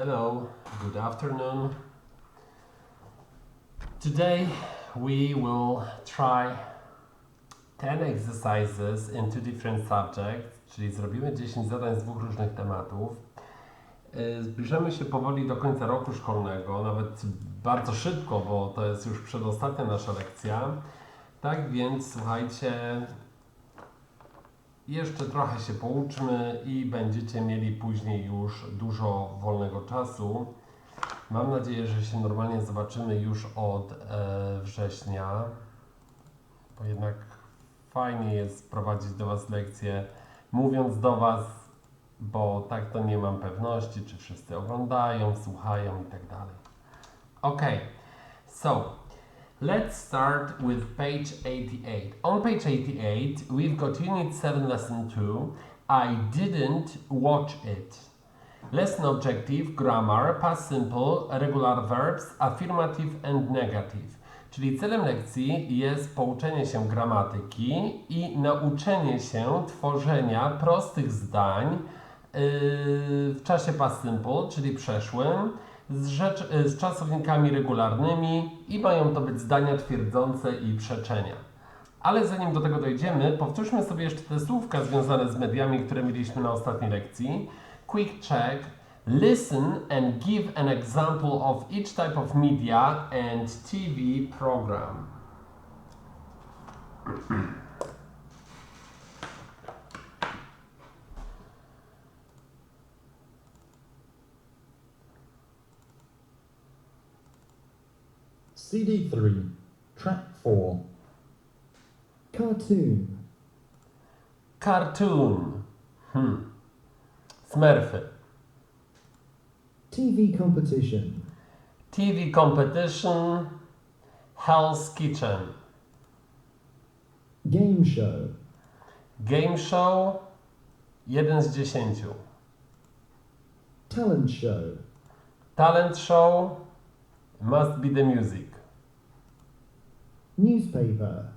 Hello, good afternoon. Today we will try 10 exercises in two different subjects, czyli zrobimy 10 zadań z dwóch różnych tematów. Y, Zbliżamy się powoli do końca roku szkolnego, nawet bardzo szybko, bo to jest już przedostatnia nasza lekcja. Tak więc słuchajcie, jeszcze trochę się pouczmy i będziecie mieli później już dużo wolnego czasu. Mam nadzieję, że się normalnie zobaczymy już od e, września, bo jednak fajnie jest prowadzić do Was lekcje, mówiąc do Was, bo tak to nie mam pewności, czy wszyscy oglądają, słuchają i tak dalej. Ok, so let's start with page 88. On page 88, we've got Unit 7, Lesson 2. I didn't watch it. Lesson objective, grammar, past simple, regular verbs, affirmative and negative. Czyli celem lekcji jest pouczenie się gramatyki i nauczenie się tworzenia prostych zdań yy, w czasie past simple, czyli przeszłym, z, rzecz, yy, z czasownikami regularnymi i mają to być zdania twierdzące i przeczenia. Ale zanim do tego dojdziemy, powtórzmy sobie jeszcze te słówka związane z mediami, które mieliśmy na ostatniej lekcji. Quick check. Listen and give an example of each type of media and TV program. CD3, track 4, Cartoon. Cartoon. Hmm. Smurfy. TV competition. TV competition. Hell's Kitchen. Game show. Game show. 1 z 10. Talent show. Talent show. Must be the music. Newspaper.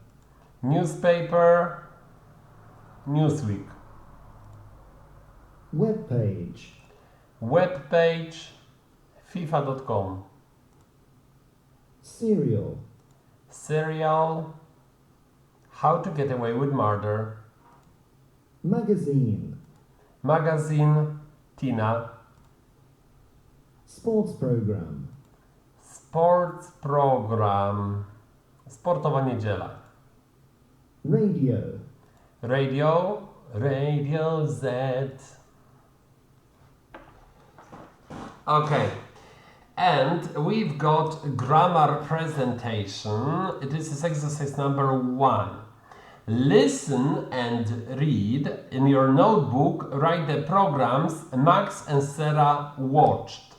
Newspaper. Newsweek. Web page. Web page. FIFA.com. Serial. Serial. How to get away with murder. Magazine. Magazine. Tina. Sports program. Sports program. Sportowa niedziela. Radio. Radio. Radio Z. Okay. And we've got grammar presentation. This is exercise number one. Listen and read. In your notebook, write the programs Max and Sarah watched.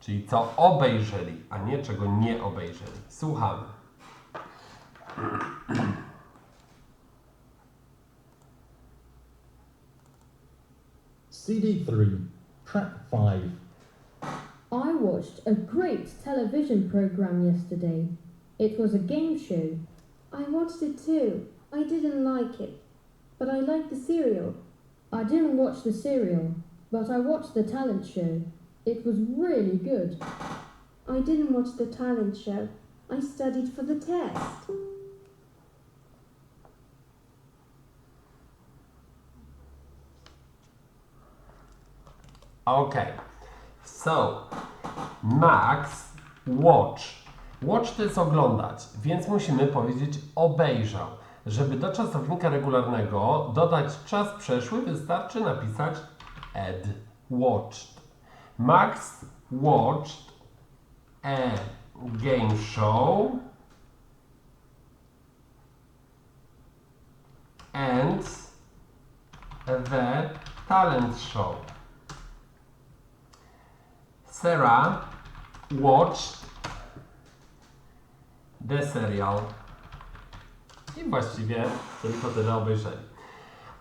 Czyli co obejrzeli, a nie czego nie obejrzeli. Słuchamy. CD3, track 5, I watched a great television program yesterday. It was a game show. I watched it too. I didn't like it, but I liked the serial. I didn't watch the serial, but I watched the talent show. It was really good. I didn't watch the talent show. I studied for the test. Okay, so Max watch. Watch to jest oglądać, więc musimy powiedzieć obejrzał. Żeby do czasownika regularnego dodać czas przeszły, wystarczy napisać ed. Watched. Max watched a game show and the talent show. Sarah watched the serial. I właściwie tylko tyle obejrzeli.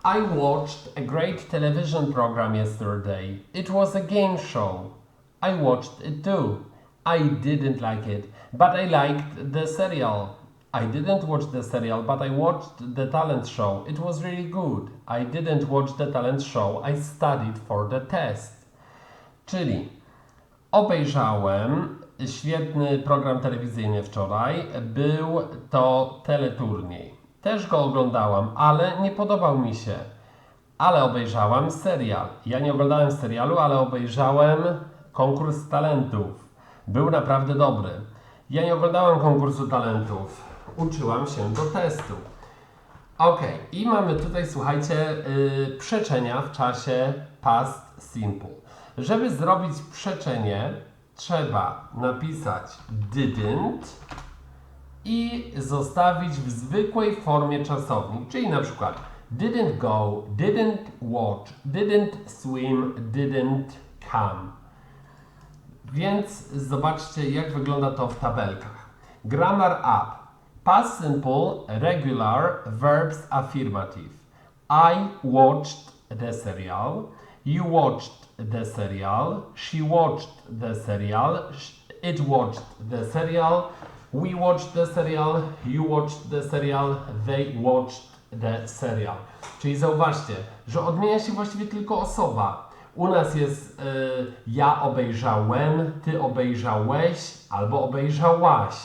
I watched a great television program yesterday. It was a game show. I watched it too. I didn't like it, but I liked the serial. I didn't watch the serial, but I watched the talent show. It was really good. I didn't watch the talent show. I studied for the test. Czyli Obejrzałem świetny program telewizyjny wczoraj. Był to teleturniej. Też go oglądałam, ale nie podobał mi się. Ale obejrzałem serial. Ja nie oglądałem serialu, ale obejrzałem konkurs talentów. Był naprawdę dobry. Ja nie oglądałem konkursu talentów. Uczyłam się do testu. Ok, i mamy tutaj, słuchajcie, yy, przeczenia w czasie past simple. Żeby zrobić przeczenie, trzeba napisać didn't i zostawić w zwykłej formie czasownik, czyli na przykład didn't go, didn't watch, didn't swim, didn't come. Więc zobaczcie, jak wygląda to w tabelkach. Grammar up. Past simple, regular, verbs affirmative. I watched the serial. You watched the serial. She watched the serial. It watched the serial. We watched the serial. You watched the serial. They watched the serial. Czyli zauważcie, że odmienia się właściwie tylko osoba. U nas jest y, ja obejrzałem, ty obejrzałeś albo obejrzałaś.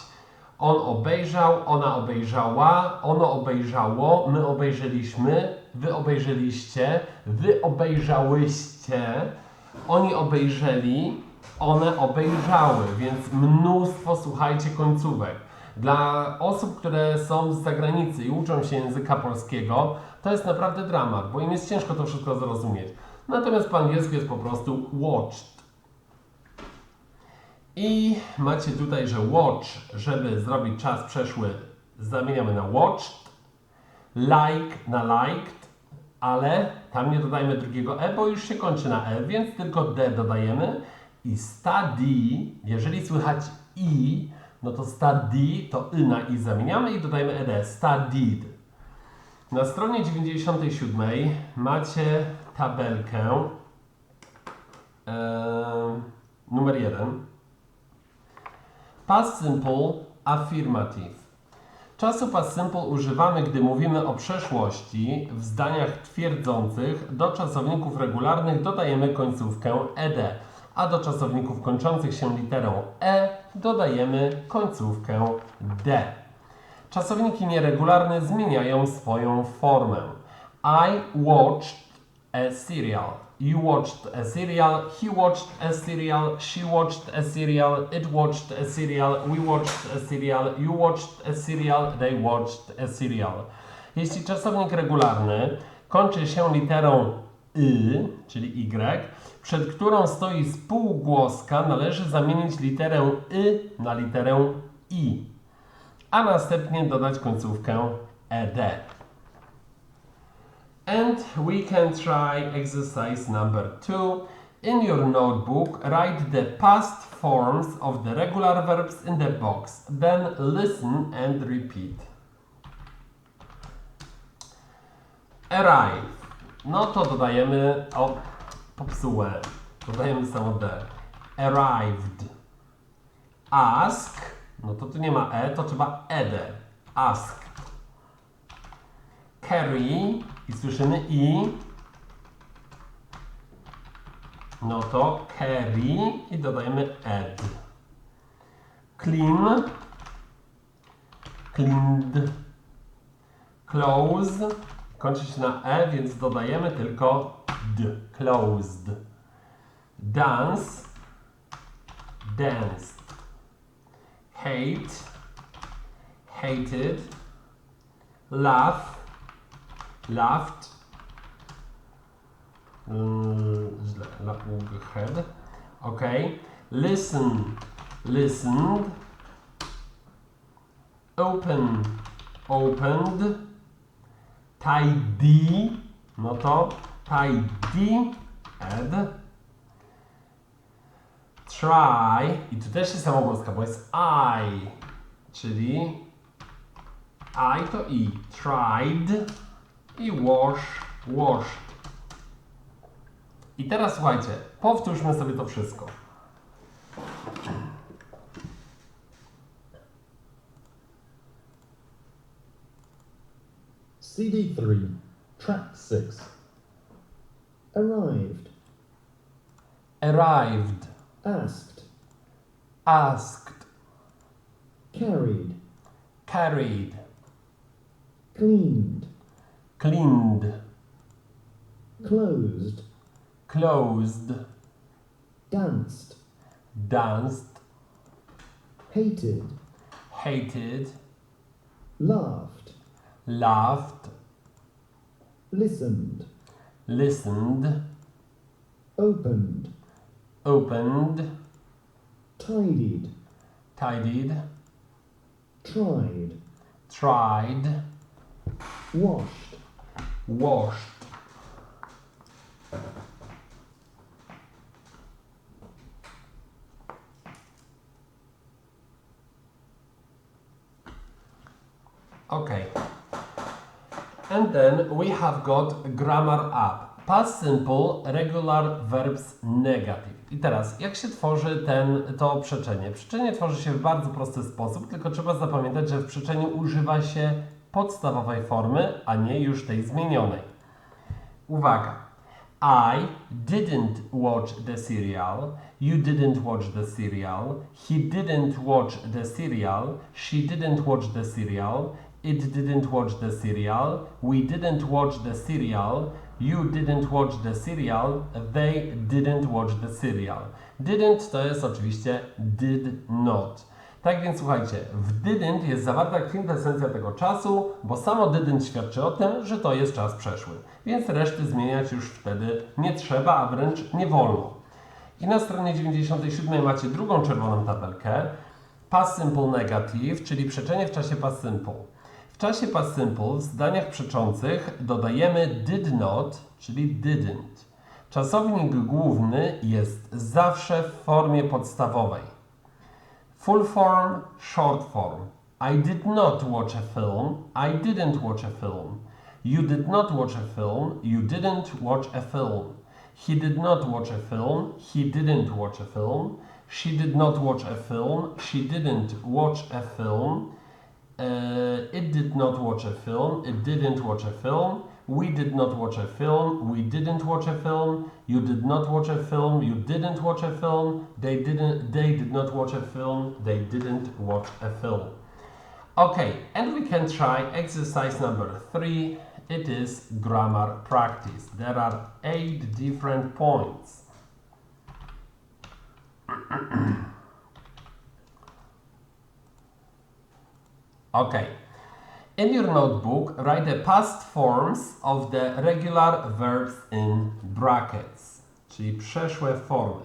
On obejrzał, ona obejrzała, ono obejrzało, my obejrzeliśmy, wy obejrzeliście, wy obejrzałyście, oni obejrzeli, one obejrzały, więc mnóstwo, słuchajcie, końcówek. Dla osób, które są z zagranicy i uczą się języka polskiego, to jest naprawdę dramat, bo im jest ciężko to wszystko zrozumieć. Natomiast po angielsku jest po prostu watched. I macie tutaj, że watch, żeby zrobić czas przeszły, zamieniamy na watched, like na liked, ale tam nie dodajemy drugiego e, bo już się kończy na e, więc tylko d dodajemy i study, jeżeli słychać i, no to study to y na i zamieniamy i dodajemy ed, studied. Na stronie 97 macie tabelkę e, numer 1. Past simple affirmative. Czasu past simple używamy, gdy mówimy o przeszłości. W zdaniach twierdzących do czasowników regularnych dodajemy końcówkę ed, a do czasowników kończących się literą e dodajemy końcówkę d. Czasowniki nieregularne zmieniają swoją formę. I watched a serial. You watched a serial. He watched a serial. She watched a serial. It watched a serial. We watched a serial. You watched a serial. They watched a serial. Jeśli czasownik regularny kończy się literą y, czyli y, przed którą stoi spółgłoska, należy zamienić literę y na literę i a następnie dodać końcówkę ed. And we can try exercise number two. In your notebook, write the past forms of the regular verbs in the box. Then listen and repeat. Arrive. No to dodajemy, o, popsułem. Dodajemy samo D. Arrived. Ask. No to tu nie ma E, to trzeba ED. Ask. Carry. I słyszymy I. No to carry. I dodajemy ed. Clean. Cleaned. Close. Kończy się na E, więc dodajemy tylko D. Closed. Dance. Danced. Hate. Hated. Laugh. Laughed. Mm, źle. la- Head. Ok. Listen. Listened. Open. Opened. Tidy. No to tidy. Ed. Try. I tu też jest samogłoska, bo jest I. Czyli I to I. Tried. I wash. Washed. I teraz słuchajcie, powtórzmy sobie to wszystko. CD3, track 6. Arrived. Arrived. Asked. asked, carried, carried, cleaned, cleaned, closed, closed, danced, danced, hated, hated, laughed, laughed, listened, listened, opened, opened, tidied, tidied, tried, tried, washed, washed. Okay. And then we have got grammar up. Past simple, regular verbs negative. I teraz, jak się tworzy ten, to przeczenie? Przeczenie tworzy się w bardzo prosty sposób, tylko trzeba zapamiętać, że w przeczeniu używa się podstawowej formy, a nie już tej zmienionej. Uwaga. I didn't watch the serial. You didn't watch the serial. He didn't watch the serial. She didn't watch the serial. It didn't watch the serial. We didn't watch the serial. You didn't watch the serial. They didn't watch the serial. Didn't to jest oczywiście did not. Tak więc słuchajcie, w didn't jest zawarta kwintesencja tego czasu, bo samo didn't świadczy o tym, że to jest czas przeszły. Więc reszty zmieniać już wtedy nie trzeba, a wręcz nie wolno. I na stronie 97 macie drugą czerwoną tabelkę. Past simple negative, czyli przeczenie w czasie past simple. W czasie past simple w zdaniach przeczących dodajemy did not, czyli didn't. Czasownik główny jest zawsze w formie podstawowej. Full form, short form. I did not watch a film. I didn't watch a film. You did not watch a film. You didn't watch a film. He did not watch a film. He didn't watch a film. She did not watch a film. She didn't watch a film. Uh, it did not watch a film. It didn't watch a film. We did not watch a film. We didn't watch a film. You did not watch a film. You didn't watch a film. They didn't. They did not watch a film. They didn't watch a film. Okay, and we can try exercise number three. It is grammar practice. There are eight different points. Okay. In your notebook, write the past forms of the regular verbs in brackets, czyli przeszłe formy.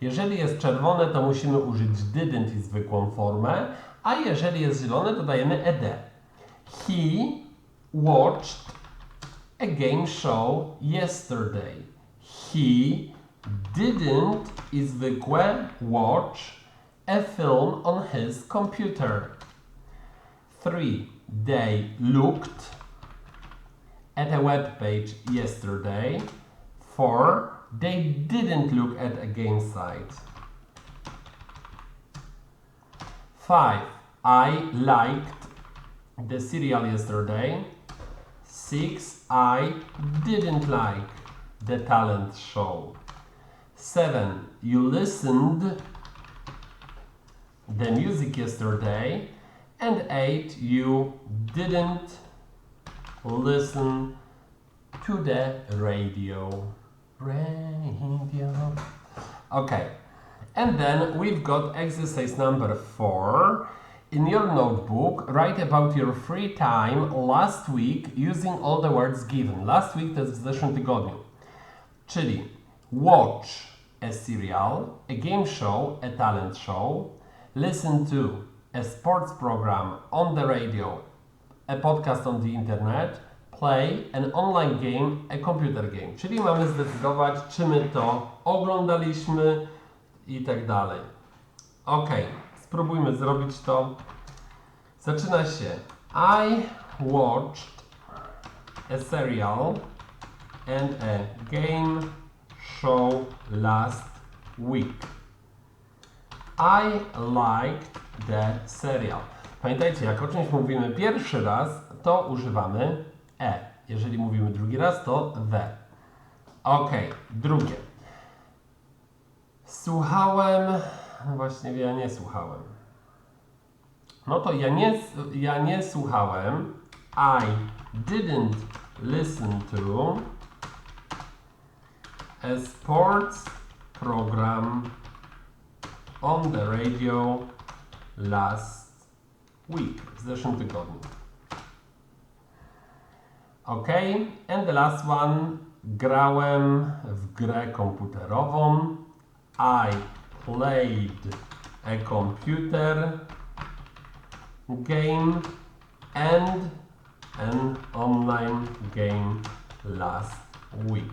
Jeżeli jest czerwone, to musimy użyć didn't i zwykłą formę, a jeżeli jest zielone, dodajemy ed. He watched a game show yesterday. He didn't i zwykłe watch a film on his computer. 3. They looked at a web page yesterday. 4. They didn't look at a game site. 5. I liked the serial yesterday. 6. I didn't like the talent show. 7. You listened the music yesterday. And 8. You didn't listen to the radio. Radio. Okay. And then we've got exercise number 4. In your notebook, write about your free time last week using all the words given. Last week to w zeszłym tygodniu. Czyli watch a serial, a game show, a talent show, listen to a sports program on the radio, a podcast on the internet, play an online game, a computer game. Czyli mamy zdecydować, czy my to oglądaliśmy i tak dalej. Ok, spróbujmy zrobić to. Zaczyna się. I watched a serial and a game show last week. I liked the serial. Pamiętajcie, jak o czymś mówimy pierwszy raz, to używamy e. Jeżeli mówimy drugi raz, to the. Ok, drugie. Słuchałem Właściwie ja nie słuchałem. No to ja nie, ja nie słuchałem. I didn't listen to a sports program on the radio last week, w zeszłym tygodniu. Ok, and the last one. Grałem w grę komputerową. I played a computer game and an online game last week.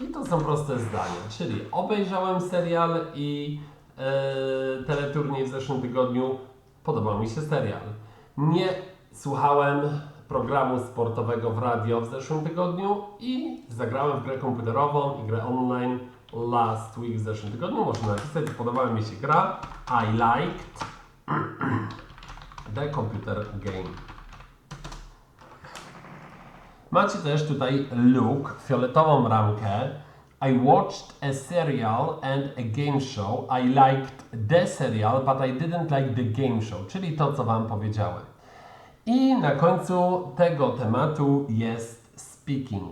I to są proste zdania, czyli obejrzałem serial i e, teleturniej w zeszłym tygodniu. Podobał mi się serial. Nie słuchałem programu sportowego w radio w zeszłym tygodniu i zagrałem w grę komputerową i grę online last week w zeszłym tygodniu. Można napisać, podobała mi się gra. I liked the computer game. Macie też tutaj look, fioletową ramkę. I watched a serial and a game show. I liked the serial, but I didn't like the game show, czyli to, co Wam powiedziałem. I na końcu tego tematu jest speaking.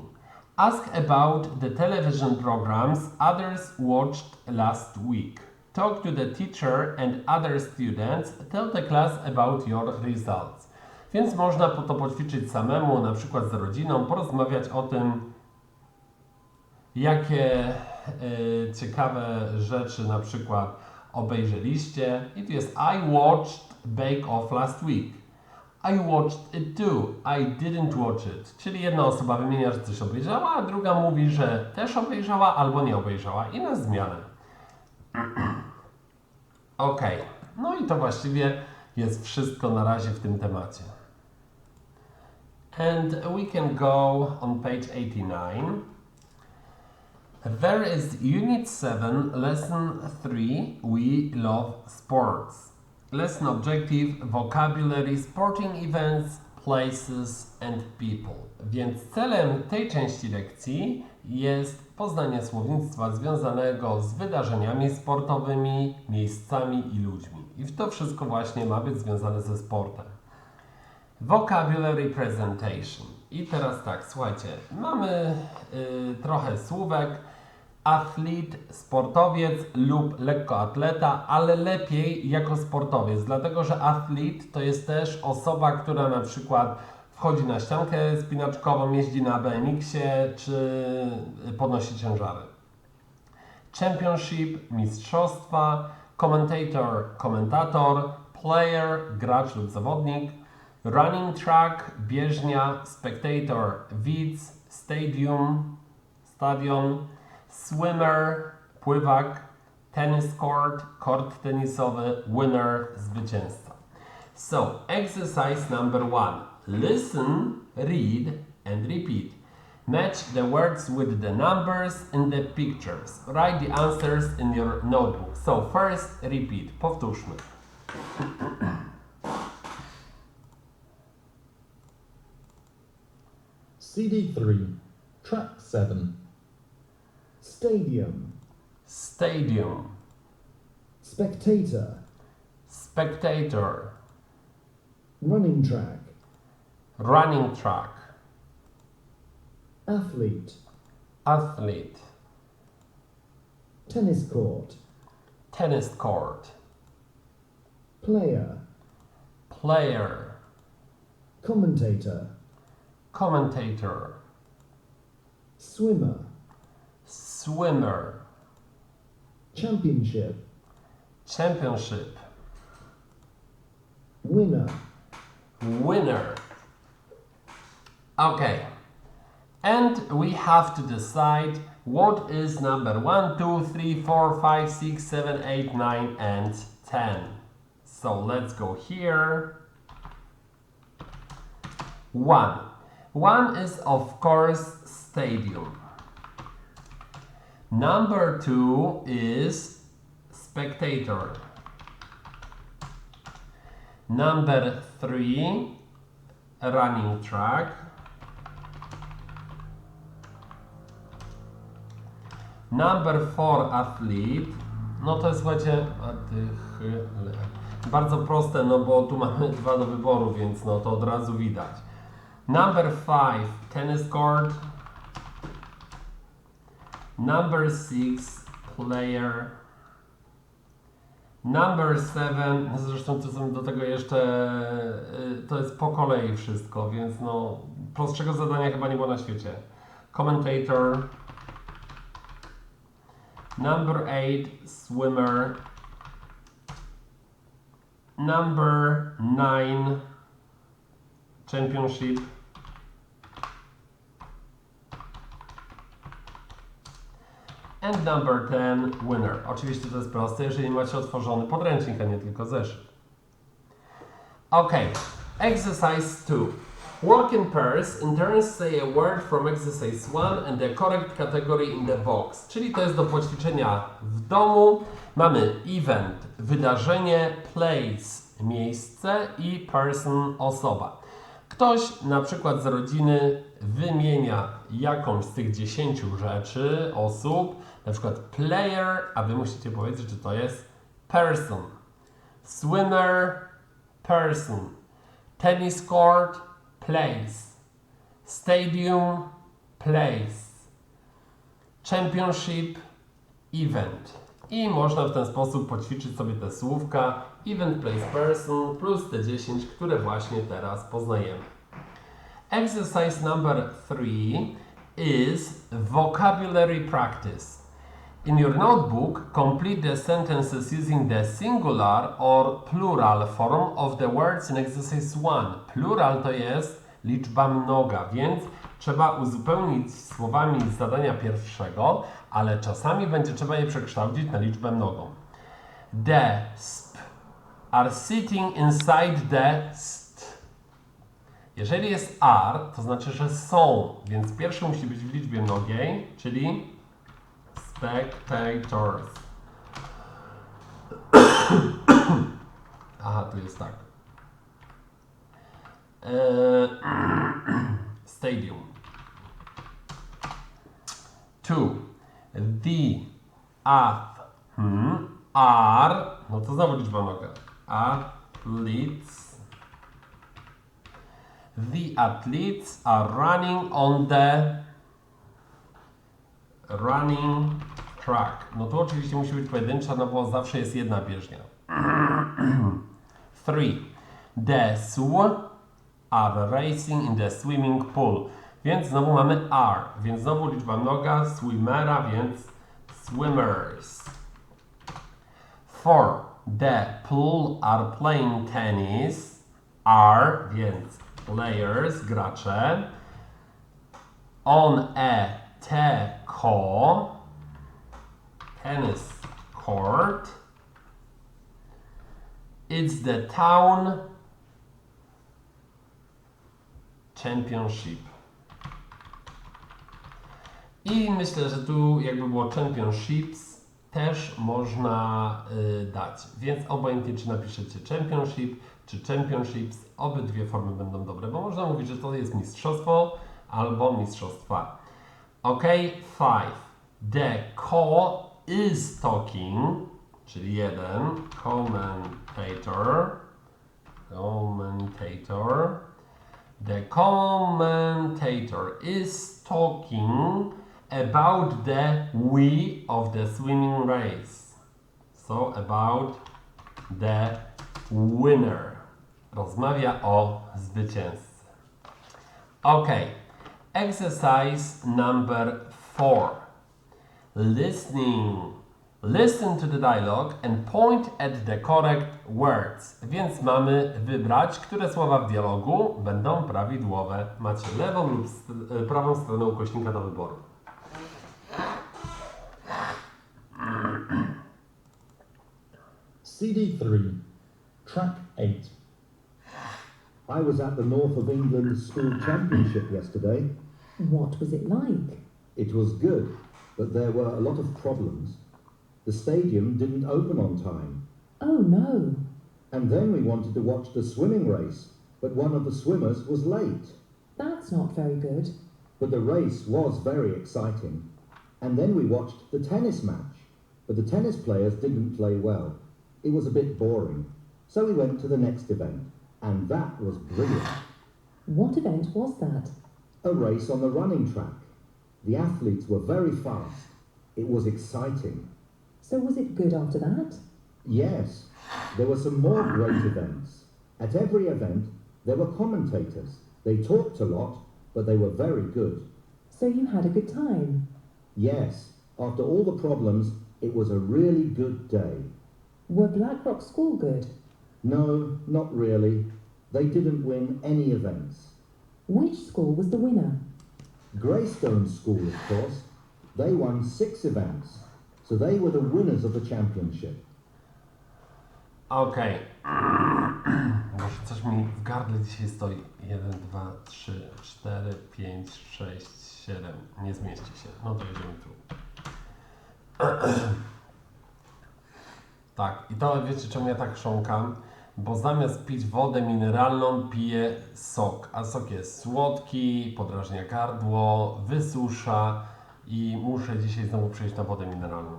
Ask about the television programs others watched last week. Talk to the teacher and other students. Tell the class about your results. Więc można po to poćwiczyć samemu, na przykład z rodziną, porozmawiać o tym, jakie e, ciekawe rzeczy na przykład obejrzeliście. I tu jest I watched Bake Off last week. I watched it too. I didn't watch it. Czyli jedna osoba wymienia, że coś obejrzała, a druga mówi, że też obejrzała albo nie obejrzała. I na zmianę. Ok. No i to właściwie jest wszystko na razie w tym temacie. And we can go on page 89. There is Unit 7, Lesson 3, We Love Sports. Lesson objective, vocabulary, sporting events, places and people. Więc celem tej części lekcji jest poznanie słownictwa związanego z wydarzeniami sportowymi, miejscami i ludźmi. I to wszystko właśnie ma być związane ze sportem. Vocabulary presentation. I teraz tak, słuchajcie, mamy y, trochę słówek. Athlete, sportowiec lub lekkoatleta, ale lepiej jako sportowiec, dlatego że athlete to jest też osoba, która na przykład wchodzi na ściankę spinaczkową, jeździ na BMX-ie czy podnosi ciężary. Championship, mistrzostwa, commentator, komentator, player, gracz lub zawodnik, running track, bieżnia, spectator, widz, stadium, stadion, swimmer, pływak, tennis court, kort tenisowy, winner, zwycięzca. So, exercise number one. Listen, read and repeat. Match the words with the numbers in the pictures. Write the answers in your notebook. So, first repeat. Powtórzmy. CD3, track 7, stadium, Stadium, spectator, spectator, running track, running track, athlete, athlete, tennis court, tennis court, player, player, commentator, commentator, swimmer, swimmer, championship, championship, winner, winner. Okay. And we have to decide what is number 1, 2, 3, 4, 5, 6, 7, 8, 9, and 10. So let's go here. 1. 1 is, of course, stadium. Number 2 is spectator. Number 3, running track. Number 4, athlete. No to jest, słuchajcie, bardzo proste, no bo tu mamy dwa do wyboru, więc no to od razu widać. Number five, tennis court. Number six, player. Number seven, zresztą to są do tego jeszcze, y, to jest po kolei wszystko, więc no prostszego zadania chyba nie było na świecie. Commentator. Number eight, swimmer. Number nine, championship. And number 10, winner. Oczywiście to jest proste, jeżeli macie otworzony podręcznik, a nie tylko zeszyt. Ok, exercise 2. Work in pairs, in turns say a word from exercise 1 and the correct category in the box. Czyli to jest do poćwiczenia w domu. Mamy event, wydarzenie, place, miejsce i person, osoba. Ktoś na przykład z rodziny wymienia jakąś z tych 10 rzeczy, osób, na przykład player, a wy musicie powiedzieć, czy to jest person. Swimmer, person. Tennis court, place. Stadium, place. Championship, event. I można w ten sposób poćwiczyć sobie te słówka event, place, person plus te 10, które właśnie teraz poznajemy. Exercise number three is vocabulary practice. In your notebook, complete the sentences using the singular or plural form of the words in exercise 1. Plural to jest liczba mnoga, więc trzeba uzupełnić słowami z zadania pierwszego, ale czasami będzie trzeba je przekształcić na liczbę mnogą. The sp are sitting inside the st. Jeżeli jest are, to znaczy, że są, więc pierwszy musi być w liczbie mnogiej, czyli spectators. Aha, tu jest tak. Eee, stadium. Two. The ath are, no to znowu liczba mnoga. Athletes. The athletes are running on the running track. No to oczywiście musi być pojedyncza, no bo zawsze jest jedna bieżnia. Three. The sw are racing in the swimming pool. Więc znowu mamy are, więc znowu liczba mnoga, swimmera, więc swimmers. Four. The pool are playing tennis. Are, więc players, gracze. On a te ko tennis court. It's the town championship. I myślę, że tu jakby było championships też można y, dać. Więc obojętnie czy napiszecie championship czy championships, obydwie formy będą dobre, bo można mówić, że to jest mistrzostwo albo mistrzostwa. Ok, five. The co is talking, czyli jeden, commentator, commentator. The commentator is talking about the we of the swimming race. So about the winner. Rozmawia o zwycięzcy. Okay. Exercise number four. Listening. Listen to the dialogue and point at the correct words. Więc mamy wybrać, które słowa w dialogu będą prawidłowe. Macie lewą lub st- prawą stronę ukośnika do wyboru. CD3, track 8. I was at the North of England School Championship yesterday. What was it like? It was good, but there were a lot of problems. The stadium didn't open on time. Oh no. And then we wanted to watch the swimming race, but one of the swimmers was late. That's not very good. But the race was very exciting. And then we watched the tennis match. but the tennis players didn't play well. It was a bit boring. So we went to the next event, and that was brilliant. What event was that? A race on the running track. The athletes were very fast. It was exciting. So was it good after that? Yes, there were some more great events. At every event, there were commentators. They talked a lot, but they were very good. So you had a good time? Yes, after all the problems, it was a really good day. Were Blackrock School good? No, not really. They didn't win any events. Which school was the winner? Greystone School, of course, they won six events, so they were the winners of the championship. Okej. Może coś mi w gardle dzisiaj stoi. 1, 2, 3, 4, 5, 6, 7. Nie zmieści się. No to jedziemy tu. Tak, i to wiecie czemu ja tak chrząkam? Bo zamiast pić wodę mineralną, piję sok. A sok jest słodki, podrażnia gardło, wysusza i muszę dzisiaj znowu przejść na wodę mineralną.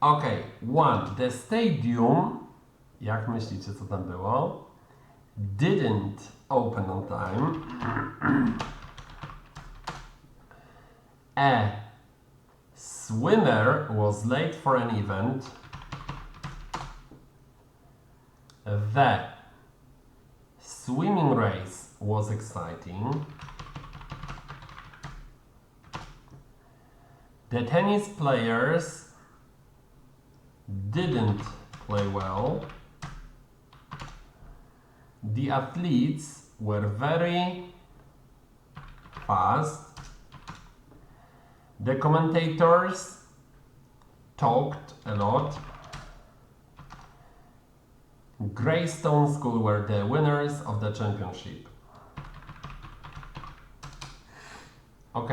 Okej, one. The stadium, jak myślicie co tam było? Didn't open on time. A swimmer was late for an event. The swimming race was exciting. The tennis players didn't play well. The athletes were very fast. The commentators talked a lot. Greystone School were the winners of the championship. Ok.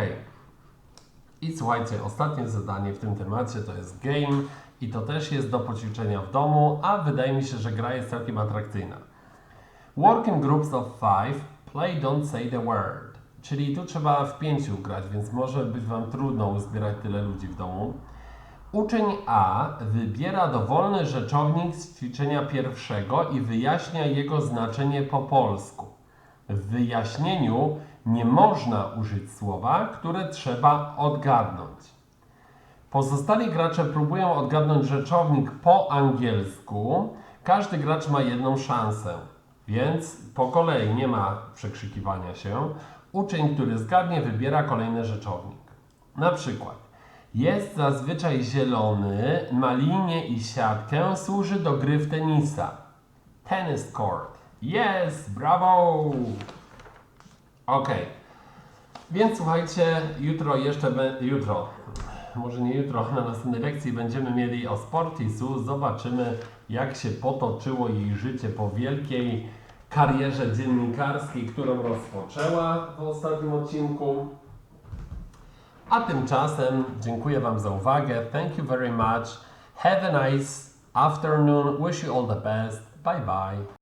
I słuchajcie, ostatnie zadanie w tym temacie to jest game i to też jest do poćwiczenia w domu, a wydaje mi się, że gra jest całkiem atrakcyjna. Work in groups of five, play don't say the word. Czyli tu trzeba w pięciu grać, więc może być Wam trudno uzbierać tyle ludzi w domu. Uczeń A wybiera dowolny rzeczownik z ćwiczenia pierwszego i wyjaśnia jego znaczenie po polsku. W wyjaśnieniu nie można użyć słowa, które trzeba odgadnąć. Pozostali gracze próbują odgadnąć rzeczownik po angielsku. Każdy gracz ma jedną szansę, więc po kolei nie ma przekrzykiwania się. Uczeń, który zgadnie, wybiera kolejny rzeczownik. Na przykład jest zazwyczaj zielony, ma linię i siatkę, służy do gry w tenisa. Tennis court. Yes, brawo! Ok. Więc słuchajcie, jutro jeszcze, jutro, może nie jutro, na następnej lekcji będziemy mieli o Sportisu. Zobaczymy, jak się potoczyło jej życie po wielkiej karierze dziennikarskiej, którą rozpoczęła w ostatnim odcinku. A tymczasem dziękuję Wam za uwagę. Thank you very much. Have a nice afternoon. Wish you all the best. Bye bye.